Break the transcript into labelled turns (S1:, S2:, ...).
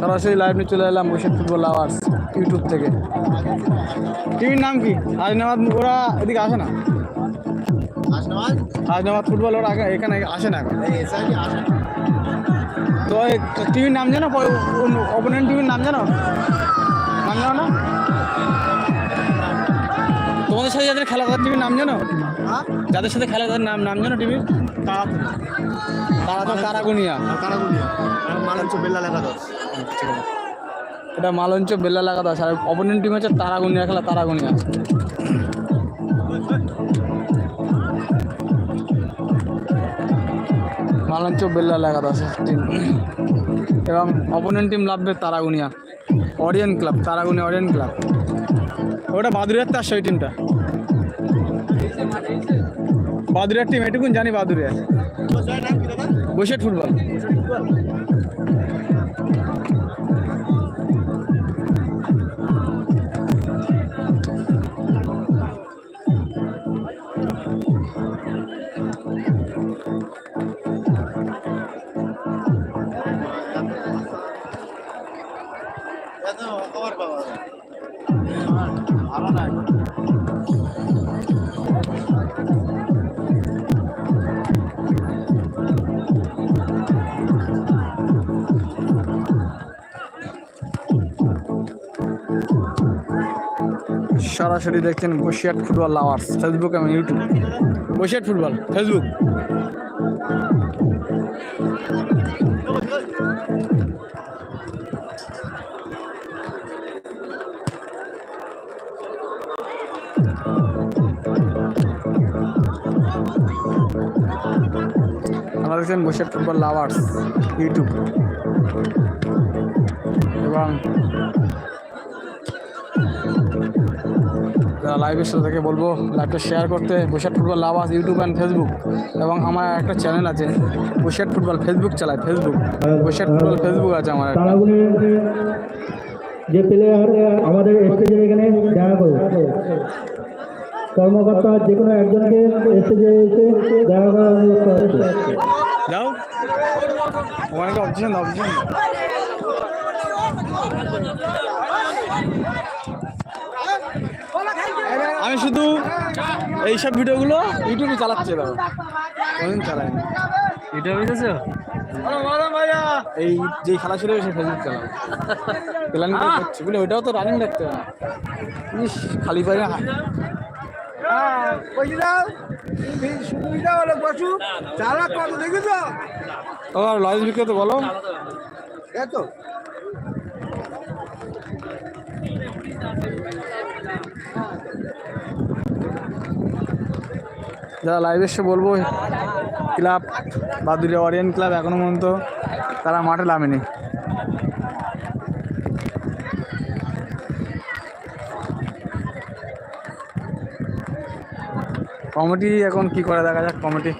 S1: সরাসরি লাইভ নিয়ে চলে এলাম বসে ফুটবল আওয়ার্স ইউটিউব থেকে। টিভির নাম কি? হাজনাবাদ ওরা এদিকে আসে না? হাজনাবাদ ফুটবল ওরা এখানে আসে না তো টিভির নাম জানো? অপোনেন্ট টিভির নাম জানো? নাম জানো না? তোমাদের সাথে যাদের খেলা তাদের টিভির নাম জানো? যাদের সাথে খেলা তাদের নাম নাম জানো টিভির
S2: তারা
S1: তারা তো কারাগুনিয়া
S2: তারাগুলিয়া মালঞ্চ বেল্লা লেখা দশ
S1: এটা মালঞ্চ বেল্লা লাগা দাস আর অপোনেন্ট টিম হচ্ছে তারাগুনিয়া, খেলা তারাগুনিয়া। মালঞ্চ বেল্লা লাগা দাস টিম এবং opponent team লাভবে Taragunia. Orion club Taragunia Orion club ওটা বাদুরিয়ার তার সেই টিমটা বাদুরিয়ার টিম এটুকুন জানি বাদুরিয়া বসে ফুটবল। সরাসরি দেখছেন বসিয়াট ফুটবল লাভার্স ফেসবুক এবং ইউটিউব বসিয়াট ফুটবল। ফেসবুক দেখছেন বসিয়াট ফুটবল লাভার্স ইউটিউব এবং লাইভের সাথে থেকে বলব লাইভটা শেয়ার করতে Baishakh football lovers YouTube and Facebook এবং আমার একটা চ্যানেল আছে বৈশাখ ফুটবল ফেসবুক চালায় ফেসবুক বৈশাখ ফুটবল ফেসবুক আছে আমার
S3: যে প্লেয়ার আমাদের স্টেজের এখানে দেখা কর্মকর্তা, যে কোনো একজনকে স্টেজে এসে দেখা করার অনুরোধ করা
S1: যাও ওখানে অবজেকশন অবজেকশন আমি শুধু এইসব ভিডিওগুলো ইউটিউবে চালাচ্ছি কোনদিন চালাইনি। ইউটিউবে এই যে খেলা ছিল সে ফেসবুক চালাবো প্ল্যান করছি। বলে ওইটাও তো রানিং দেখতে হবে ইস খালি পারে তোমার লয়েস বিক্রেতা বলো।
S2: এত
S1: যারা লাইভ এসে বলব ক্লাব বাদুরিয়া ওরিয়েন ক্লাব এখনও পর্যন্ত তারা মাঠে নামেনি। কমিটি এখন কি করে দেখা যাক কমিটি